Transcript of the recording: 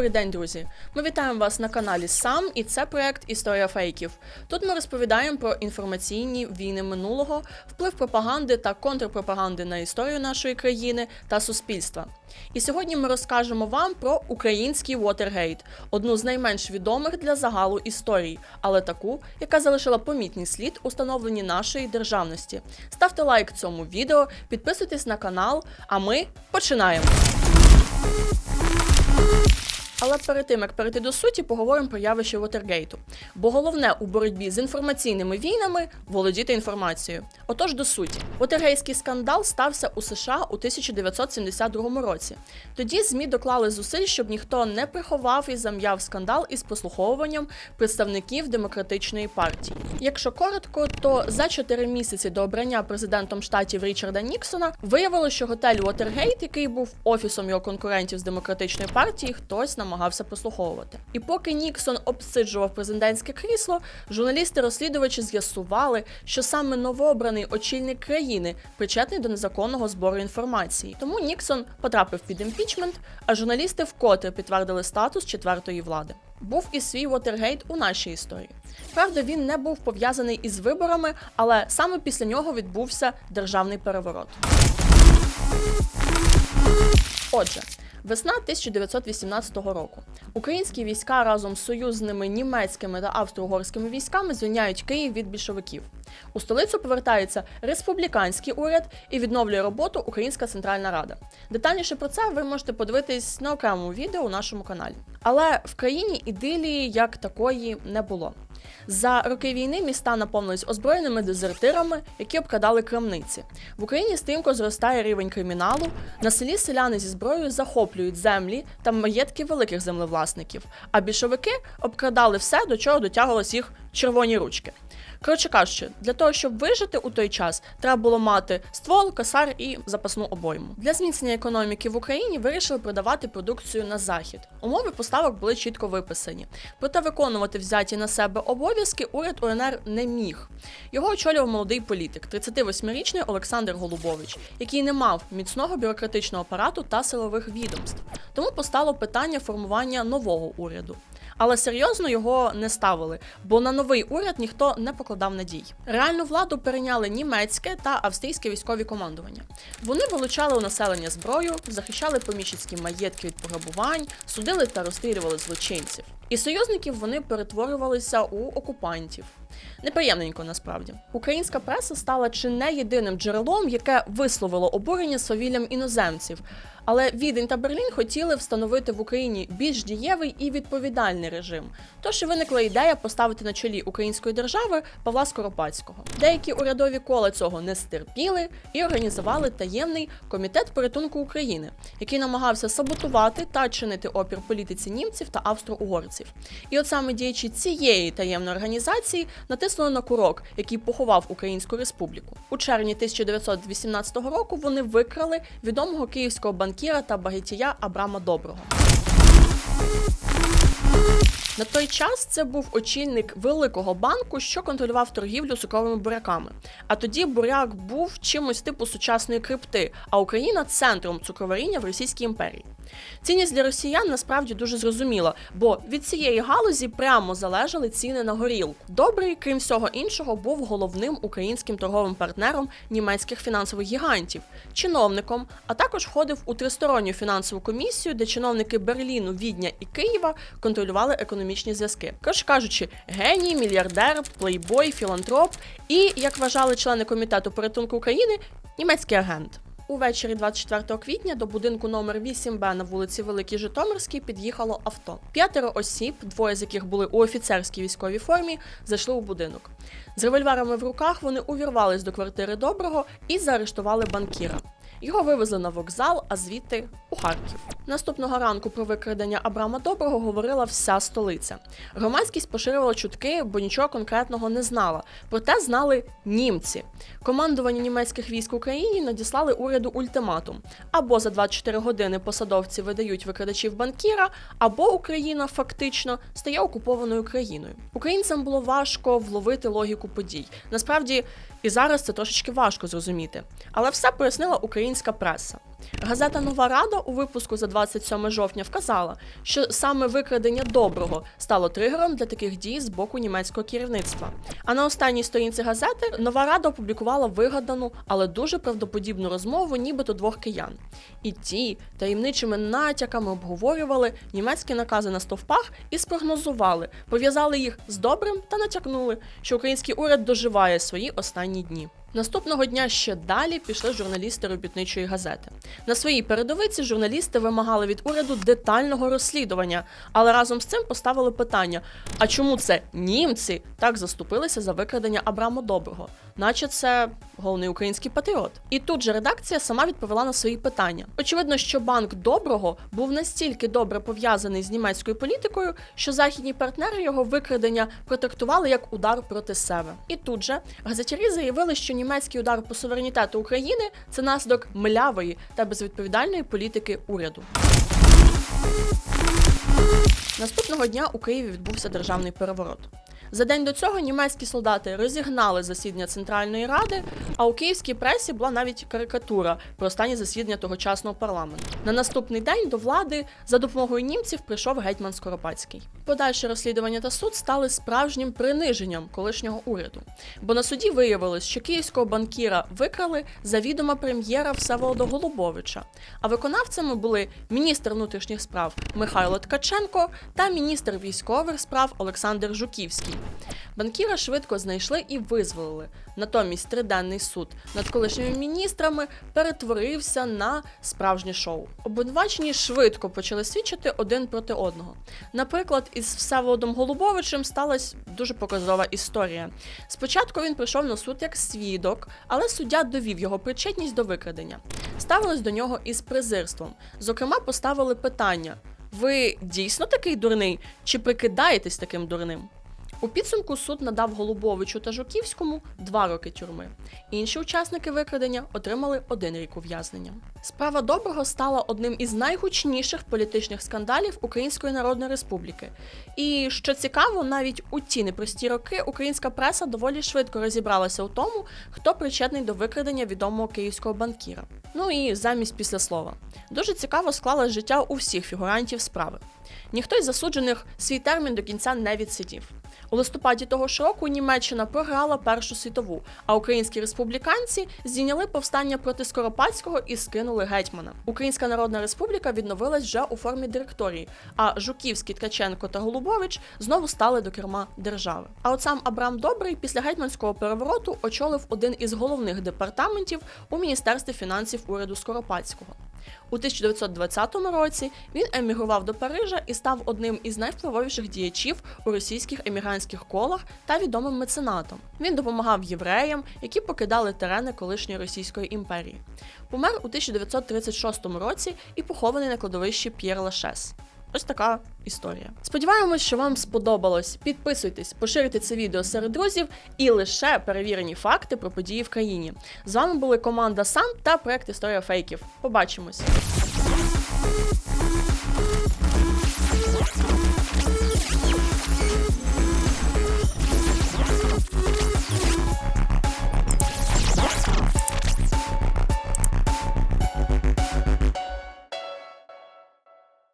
Добрий день, друзі! Ми вітаємо вас на каналі Сам, і це проект Історія фейків. Тут ми розповідаємо про інформаційні війни минулого, вплив пропаганди та контрпропаганди на історію нашої країни та суспільства. І сьогодні ми розкажемо вам про український Watergate, одну з найменш відомих для загалу історій, але таку, яка залишила помітний слід у становленні нашої державності. Ставте лайк цьому відео, підписуйтесь на канал, а ми починаємо. Але перед тим як перейти до суті, поговоримо про явище Вотергейту. Бо головне у боротьбі з інформаційними війнами володіти інформацією. Отож до суті, Вотергейський скандал стався у США у 1972 році. Тоді ЗМІ доклали зусиль, щоб ніхто не приховав і зам'яв скандал із прослуховуванням представників демократичної партії. Якщо коротко, то за 4 місяці до обрання президентом штатів Річарда Ніксона виявилося, що готель Вотергейт, який був офісом його конкурентів з демократичної партії, хтось намагався прослуховувати. І поки Ніксон обсиджував президентське крісло, журналісти-розслідувачі з'ясували, що саме новообраний очільник країни причетний до незаконного збору інформації. Тому Ніксон потрапив під імпічмент, а журналісти вкотре підтвердили статус четвертої влади. Був і свій Вотергейт у нашій історії. Правда, він не був пов'язаний із виборами, але саме після нього відбувся державний переворот. Отже, весна 1918 року. Українські війська разом з союзними німецькими та австро-угорськими військами звільняють Київ від більшовиків. У столицю повертається республіканський уряд і відновлює роботу Українська Центральна Рада. Детальніше про це ви можете подивитись на окремому відео у нашому каналі. Але в країні ідилії як такої не було. За роки війни міста наповнились озброєними дезертирами, які обкрадали крамниці. В Україні стрімко зростає рівень криміналу. На селі селяни зі зброєю захоплюють землі та маєтки великих землевласників, а більшовики обкрадали все, до чого дотягувалось їх червоні ручки. Коротше кажучи, для того, щоб вижити у той час, треба було мати ствол, косар і запасну обойму. Для зміцнення економіки в Україні вирішили продавати продукцію на захід. Умови поставок були чітко виписані. Проте виконувати взяті на себе обов'язки уряд УНР не міг. Його очолював молодий політик, 38-річний Олександр Голубович, який не мав міцного бюрократичного апарату та силових відомств. Тому постало питання формування нового уряду. Але серйозно його не ставили, бо на новий уряд ніхто не покладав надій. Реальну владу перейняли німецьке та австрійське військові командування. Вони вилучали у населення зброю, захищали поміщицькі маєтки від пограбувань, судили та розстрілювали злочинців. І союзників вони перетворювалися у окупантів. Неприємненько насправді. Українська преса стала чи не єдиним джерелом, яке висловило обурення свавіллям іноземців. Але Відень та Берлін хотіли встановити в Україні більш дієвий і відповідальний режим. Тож і виникла ідея поставити на чолі української держави Павла Скоропадського. Деякі урядові кола цього не стерпіли і організували таємний комітет порятунку України, який намагався саботувати та чинити опір політиці німців та австро-угорців. І от саме діячі цієї таємної організації натиснули на курок, який поховав Українську республіку. У червні 1918 року вони викрали відомого київського банкіра та багатія Абрама Доброго. На той час це був очільник великого банку, що контролював торгівлю цукровими буряками. А тоді буряк був чимось типу сучасної крипти, а Україна центром цукроваріння в Російській імперії. Цінність для росіян насправді дуже зрозуміла, бо від цієї галузі прямо залежали ціни на горілку. Добрий, крім всього іншого, був головним українським торговим партнером німецьких фінансових гігантів, чиновником, а також входив у тристоронню фінансову комісію, де чиновники Берліну, Відня і Києва контролювали економічні зв'язки. Коротше кажучи, геній, мільярдер, плейбой, філантроп і, як вважали члени комітету порятунку України, німецький агент. Увечері 24 квітня до будинку номер 8Б на вулиці Великій Житомирській під'їхало авто. П'ятеро осіб, двоє з яких були у офіцерській військовій формі, зайшли у будинок. З револьверами в руках вони увірвались до квартири доброго і заарештували банкіра. Його вивезли на вокзал, а звідти у Харків. Наступного ранку про викрадення Абрама Доброго говорила вся столиця. Громадськість поширювала чутки, бо нічого конкретного не знала. Проте знали німці. Командування німецьких військ Україні надіслали уряду ультиматум: або за 24 години посадовці видають викрадачів банкіра, або Україна фактично стає окупованою країною. Українцям було важко вловити логіку подій. Насправді, і зараз це трошечки важко зрозуміти. Але все пояснила українська преса. Газета Нова Рада у випуску за 27 жовтня вказала, що саме викрадення доброго стало тригером для таких дій з боку німецького керівництва. А на останній сторінці газети нова рада опублікувала вигадану, але дуже правдоподібну розмову, нібито двох киян. І ті таємничими натяками обговорювали німецькі накази на стовпах і спрогнозували, пов'язали їх з добрим та натякнули, що український уряд доживає свої останні дні. Наступного дня ще далі пішли журналісти робітничої газети. На своїй передовиці журналісти вимагали від уряду детального розслідування, але разом з цим поставили питання: а чому це німці так заступилися за викрадення Абраму Доброго? Наче це головний український патріот. І тут же редакція сама відповіла на свої питання. Очевидно, що банк доброго був настільки добре пов'язаний з німецькою політикою, що західні партнери його викрадення протрактували як удар проти себе. І тут же газетярі заявили, що німецький удар по суверенітету України це наслідок млявої та безвідповідальної політики уряду. Наступного дня у Києві відбувся державний переворот. За день до цього німецькі солдати розігнали засідання Центральної Ради, а у київській пресі була навіть карикатура про останнє засідання тогочасного парламенту. На наступний день до влади за допомогою німців прийшов гетьман Скоропадський. Подальше розслідування та суд стали справжнім приниженням колишнього уряду, бо на суді виявилось, що київського банкіра викрали завідома прем'єра Всеволода Голубовича, а виконавцями були міністр внутрішніх справ Михайло Ткаченко та міністр військових справ Олександр Жуківський. Банкіра швидко знайшли і визволили. Натомість триденний суд над колишніми міністрами перетворився на справжнє шоу. Обвинувачені швидко почали свідчити один проти одного. Наприклад, із Всеволодом Голубовичем сталася дуже показова історія. Спочатку він прийшов на суд як свідок, але суддя довів його причетність до викрадення. Ставились до нього із презирством. Зокрема, поставили питання: ви дійсно такий дурний, чи прикидаєтесь таким дурним? У підсумку суд надав Голубовичу та Жуківському два роки тюрми. Інші учасники викрадення отримали один рік ув'язнення. Справа доброго стала одним із найгучніших політичних скандалів Української Народної Республіки. І що цікаво, навіть у ті непрості роки українська преса доволі швидко розібралася у тому, хто причетний до викрадення відомого київського банкіра. Ну і замість післяслова. Дуже цікаво склалось життя у всіх фігурантів справи. Ніхто із засуджених свій термін до кінця не відсидів. У листопаді того ж року Німеччина програла Першу світову, а українські республіканці здійняли повстання проти Скоропадського і скинули гетьмана. Українська Народна Республіка відновилась вже у формі директорії, а Жуківський, Ткаченко та Голубович знову стали до керма держави. А от сам Абрам Добрий після гетьманського перевороту очолив один із головних департаментів у Міністерстві фінансів уряду Скоропадського. У 1920 році він емігрував до Парижа і став одним із найвпливовіших діячів у російських емігрантських колах та відомим меценатом. Він допомагав євреям, які покидали терени колишньої Російської імперії. Помер у 1936 році і похований на кладовищі П'єр Лашес. Ось така історія. Сподіваємось, що вам сподобалось. Підписуйтесь, поширюйте це відео серед друзів і лише перевірені факти про події в країні. З вами були команда Сан та проект Історія фейків. Побачимось!